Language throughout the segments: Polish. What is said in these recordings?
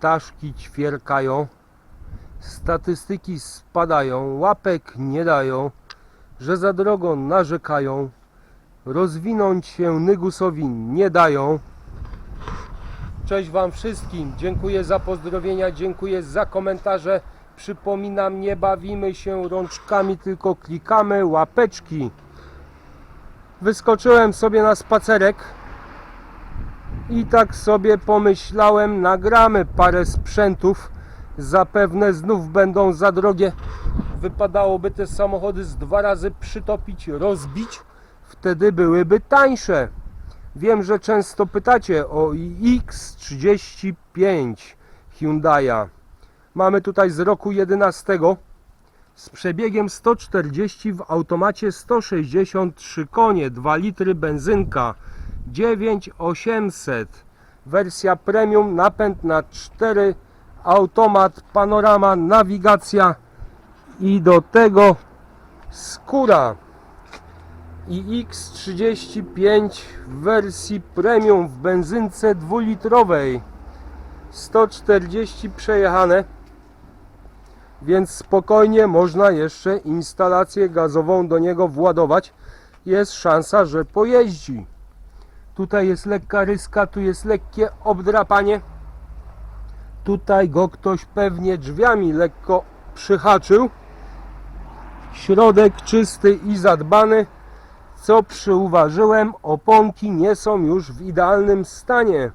ptaszki ćwierkają, statystyki spadają, łapek nie dają, że za drogo narzekają, rozwinąć się Nygusowi nie dają. Cześć Wam wszystkim, dziękuję za pozdrowienia, dziękuję za komentarze. Przypominam, nie bawimy się rączkami, tylko klikamy łapeczki. Wyskoczyłem sobie na spacerek i tak sobie pomyślałem, nagramy parę sprzętów. Zapewne znów będą za drogie. Wypadałoby te samochody z dwa razy przytopić, rozbić. Wtedy byłyby tańsze. Wiem, że często pytacie o X35 Hyundai'a. Mamy tutaj z roku 11 z przebiegiem 140 w automacie 163 konie, 2 litry benzynka 9800 wersja premium, napęd na 4 automat, panorama, nawigacja i do tego skóra. I X35 w wersji premium w benzynce dwulitrowej. 140 przejechane więc spokojnie można jeszcze instalację gazową do niego władować. Jest szansa, że pojeździ tutaj jest lekka ryska, tu jest lekkie obdrapanie tutaj go ktoś pewnie drzwiami lekko przyhaczył środek czysty i zadbany co przyuważyłem, oponki nie są już w idealnym stanie.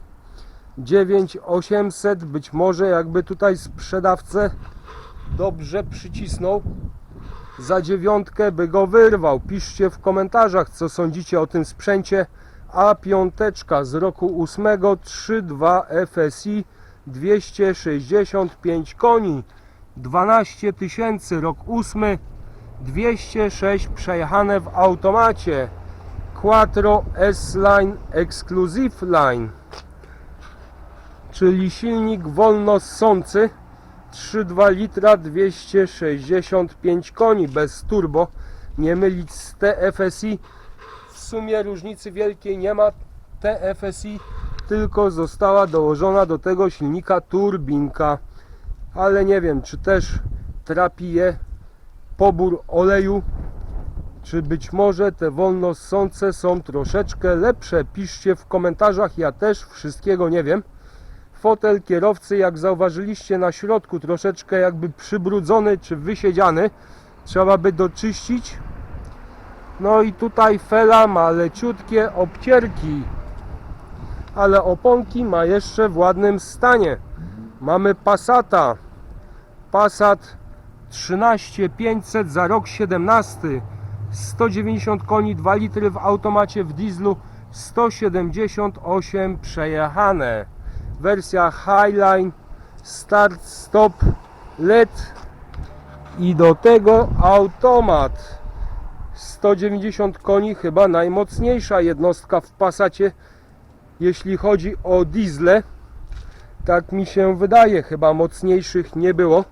9800 być może jakby tutaj sprzedawcę dobrze przycisnął za dziewiątkę by go wyrwał. Piszcie w komentarzach co sądzicie o tym sprzęcie. A piąteczka z roku 8 3.2 FSI 265 koni. 12 tysięcy rok 8 206 przejechane w automacie. Quattro S-Line Exclusive Line. Czyli silnik wolno ssący 3,2 litra 265 koni bez turbo. Nie mylić z TFSI sumie różnicy wielkiej nie ma. TFSI tylko została dołożona do tego silnika turbinka. Ale nie wiem czy też trapi je pobór oleju czy być może te wolno ssące są troszeczkę lepsze. Piszcie w komentarzach ja też wszystkiego nie wiem. Fotel kierowcy jak zauważyliście na środku troszeczkę jakby przybrudzony czy wysiedziany. Trzeba by doczyścić no i tutaj fela ma leciutkie obcierki. Ale oponki ma jeszcze w ładnym stanie. Mamy Passata. Passat 13500 za rok 17 190 koni 2 litry w automacie w dieslu 178 przejechane. Wersja Highline start stop LED i do tego automat 190 koni chyba najmocniejsza jednostka w Passacie jeśli chodzi o diesle tak mi się wydaje chyba mocniejszych nie było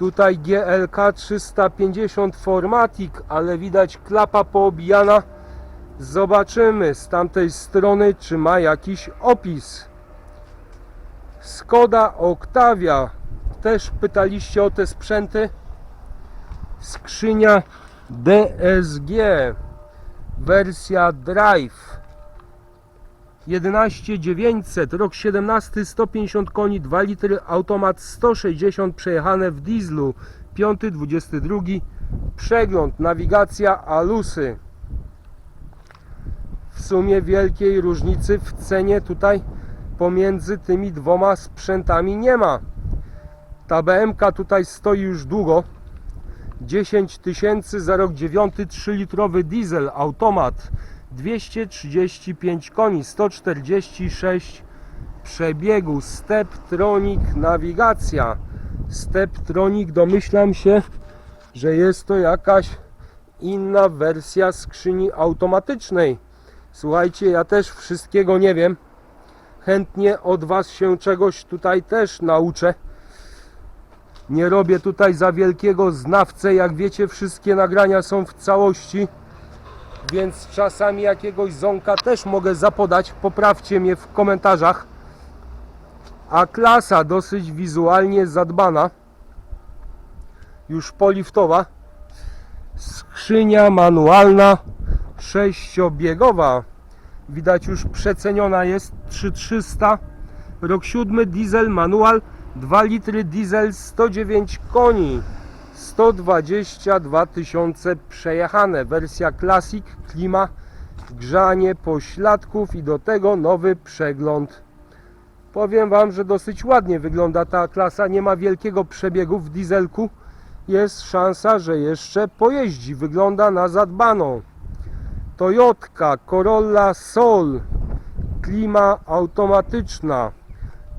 Tutaj GLK 350 Formatic, ale widać klapa poobijana. Zobaczymy z tamtej strony, czy ma jakiś opis. Skoda Octavia. Też pytaliście o te sprzęty. Skrzynia DSG. Wersja Drive. 11900, rok 17, 150 koni, 2 litry, automat 160 przejechane w dieslu, 5, 22, przegląd, nawigacja, alusy. W sumie wielkiej różnicy w cenie tutaj pomiędzy tymi dwoma sprzętami nie ma. Ta BMK tutaj stoi już długo. 10 tysięcy za rok 9, 3 litrowy diesel, automat 235 koni, 146 przebiegu, Steptronic nawigacja. Steptronic domyślam się, że jest to jakaś inna wersja skrzyni automatycznej. Słuchajcie, ja też wszystkiego nie wiem. Chętnie od Was się czegoś tutaj też nauczę. Nie robię tutaj za wielkiego znawcę, jak wiecie, wszystkie nagrania są w całości więc czasami jakiegoś ząka też mogę zapodać. Poprawcie mnie w komentarzach. A klasa dosyć wizualnie zadbana. Już poliftowa. Skrzynia manualna sześciobiegowa. Widać już przeceniona jest 3300. Rok 7 diesel manual 2 litry diesel 109 koni. 122 tysiące przejechane. Wersja Classic, klima, grzanie pośladków i do tego nowy przegląd. Powiem Wam, że dosyć ładnie wygląda ta klasa. Nie ma wielkiego przebiegu w dieselku. Jest szansa, że jeszcze pojeździ. Wygląda na zadbaną. Toyotka Corolla Soul. Klima automatyczna.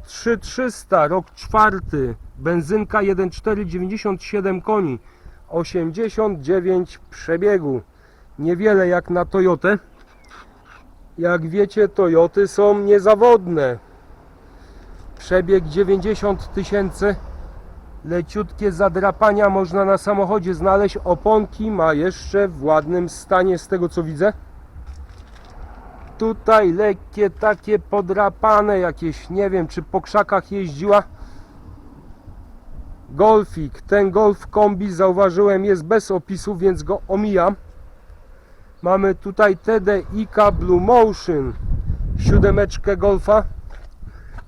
3300, rok czwarty. Benzynka 1.4, 97 koni. 89 przebiegu. Niewiele jak na Toyotę. Jak wiecie, Toyoty są niezawodne. Przebieg 90 tysięcy. Leciutkie zadrapania można na samochodzie znaleźć. Oponki ma jeszcze w ładnym stanie z tego co widzę. Tutaj lekkie takie podrapane jakieś, nie wiem czy po krzakach jeździła. Golfik, ten Golf kombi zauważyłem jest bez opisu, więc go omijam. Mamy tutaj TDIK Blue Motion, siódemeczkę Golfa.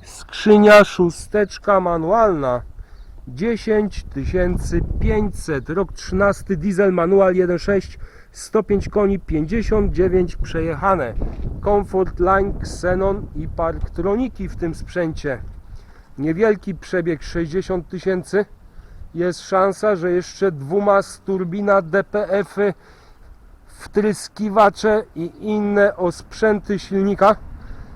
Skrzynia szósteczka manualna 10500 rok 13 diesel manual 1.6 105 koni 59 przejechane. Comfort Line Xenon i Parktroniki w tym sprzęcie. Niewielki przebieg 60 tysięcy. Jest szansa, że jeszcze dwoma z turbina DPF -y, wtryskiwacze i inne osprzęty silnika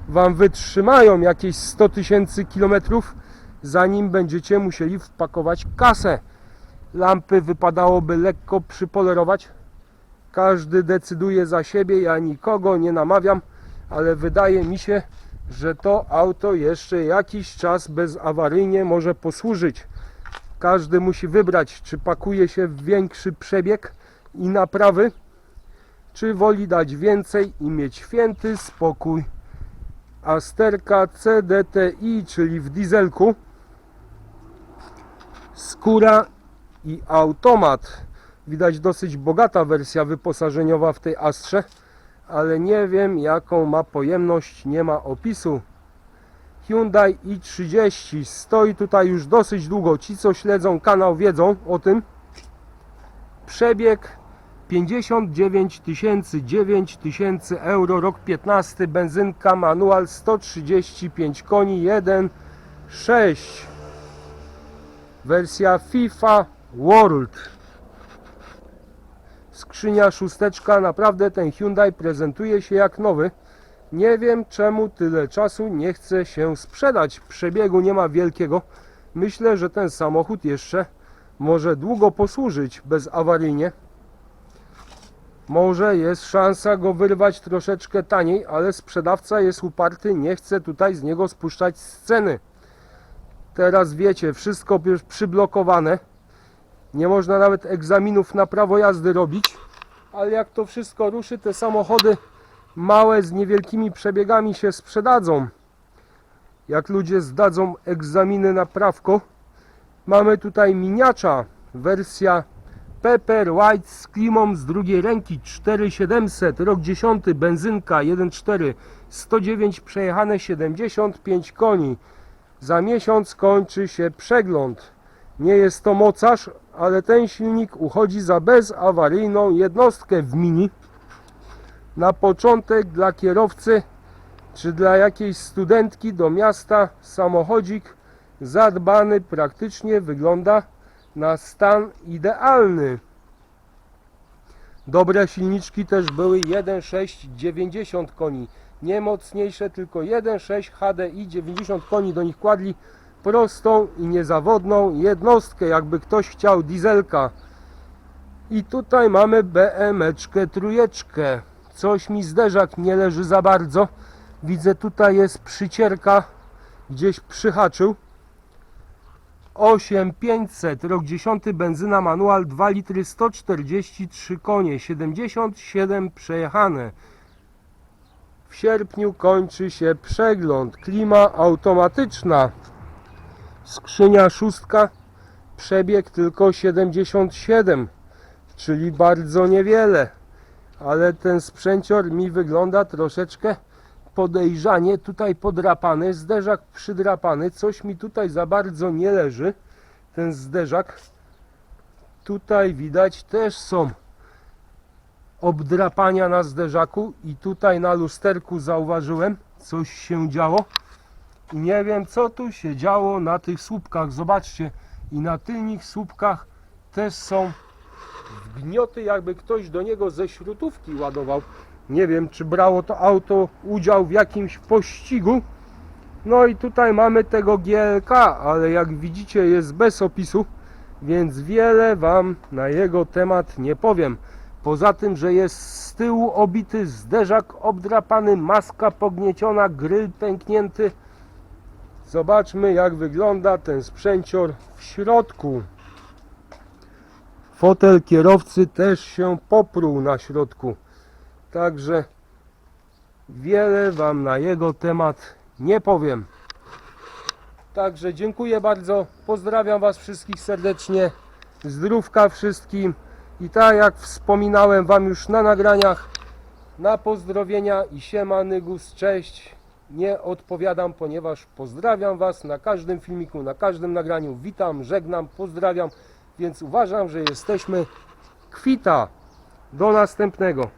Wam wytrzymają jakieś 100 tysięcy kilometrów, zanim będziecie musieli wpakować kasę. Lampy wypadałoby lekko przypolerować. Każdy decyduje za siebie, ja nikogo nie namawiam, ale wydaje mi się, że to auto jeszcze jakiś czas bezawaryjnie może posłużyć. Każdy musi wybrać, czy pakuje się w większy przebieg i naprawy, czy woli dać więcej i mieć święty spokój. Asterka CDTI, czyli w dieselku, skóra i automat. Widać dosyć bogata wersja wyposażeniowa w tej Astrze, ale nie wiem jaką ma pojemność, nie ma opisu. Hyundai i30 stoi tutaj już dosyć długo. Ci co śledzą kanał wiedzą o tym. Przebieg 59 tysięcy, 9 tysięcy euro, rok 15, benzynka, manual 135 koni, 1.6 Wersja FIFA World. Skrzynia szósteczka, naprawdę ten Hyundai prezentuje się jak nowy. Nie wiem czemu tyle czasu nie chce się sprzedać, przebiegu nie ma wielkiego. Myślę, że ten samochód jeszcze może długo posłużyć bezawaryjnie. Może jest szansa go wyrwać troszeczkę taniej, ale sprzedawca jest uparty, nie chce tutaj z niego spuszczać z ceny. Teraz wiecie, wszystko już przyblokowane. Nie można nawet egzaminów na prawo jazdy robić, ale jak to wszystko ruszy, te samochody małe z niewielkimi przebiegami się sprzedadzą. Jak ludzie zdadzą egzaminy na prawko, mamy tutaj miniacza, wersja Pepper White z klimą z drugiej ręki 4700, rok 10, benzynka 1.4, 109 przejechane 75 koni. Za miesiąc kończy się przegląd. Nie jest to mocarz, ale ten silnik uchodzi za bezawaryjną jednostkę w mini. Na początek dla kierowcy czy dla jakiejś studentki do miasta samochodzik zadbany praktycznie wygląda na stan idealny. Dobre silniczki też były 1.6 90 koni. Nie mocniejsze, tylko 1.6 HDI 90 koni. Do nich kładli prostą i niezawodną jednostkę, jakby ktoś chciał dieselka. I tutaj mamy BM-eczkę trójeczkę. Coś mi zderzak nie leży za bardzo. Widzę tutaj jest przycierka, gdzieś przyhaczył. 8500, rok 10, benzyna manual 2 litry 143 konie, 77 przejechane. W sierpniu kończy się przegląd. Klima automatyczna. Skrzynia szóstka, przebieg tylko 77, czyli bardzo niewiele. Ale ten sprzęcior mi wygląda troszeczkę podejrzanie tutaj podrapany, zderzak przydrapany, coś mi tutaj za bardzo nie leży. Ten zderzak tutaj widać też są obdrapania na zderzaku i tutaj na lusterku zauważyłem coś się działo. I nie wiem co tu się działo na tych słupkach. Zobaczcie i na tylnych słupkach też są gnioty jakby ktoś do niego ze śrutówki ładował. Nie wiem czy brało to auto udział w jakimś pościgu. No i tutaj mamy tego GLK ale jak widzicie jest bez opisu więc wiele wam na jego temat nie powiem Poza tym, że jest z tyłu obity zderzak obdrapany, maska pognieciona, gryl pęknięty. Zobaczmy jak wygląda ten sprzęcior w środku. Fotel kierowcy też się popruł na środku. Także wiele wam na jego temat nie powiem. Także dziękuję bardzo. Pozdrawiam was wszystkich serdecznie. Zdrówka wszystkim. I tak jak wspominałem Wam już na nagraniach, na pozdrowienia i siema Nygus, cześć. Nie odpowiadam, ponieważ pozdrawiam Was na każdym filmiku, na każdym nagraniu. Witam, żegnam, pozdrawiam, więc uważam, że jesteśmy kwita. Do następnego.